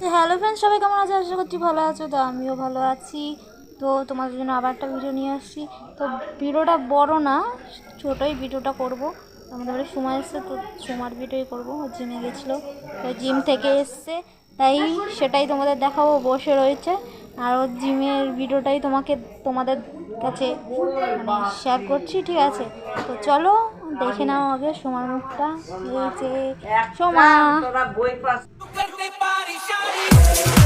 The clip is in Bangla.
তো হ্যালো ফ্রেন্ড সবাই কেমন আছে? আশা করছি ভালো আছো। তো আমিও ভালো আছি। তো তোমাদের জন্য আবার একটা ভিডিও নিয়ে আসছি। তো ভিডিওটা বড় না, ছোটোই ভিডিওটা করব। আমাদের বাড়ি সময় এসছে, তো সময় ভিডিওই করব। জিমে গেছিল। তো জিম থেকে এসছে। তাই সেটাই তোমাদের দেখাবো। বসে রয়েছে। আর ওর জিমের ভিডিওটাই তোমাকে, তোমাদের কাছে মানে শেয়ার করছি, ঠিক আছে? তো চলো, দেখে নাও আগে সোমার মুখটা। এই যে সোমা। Yeah.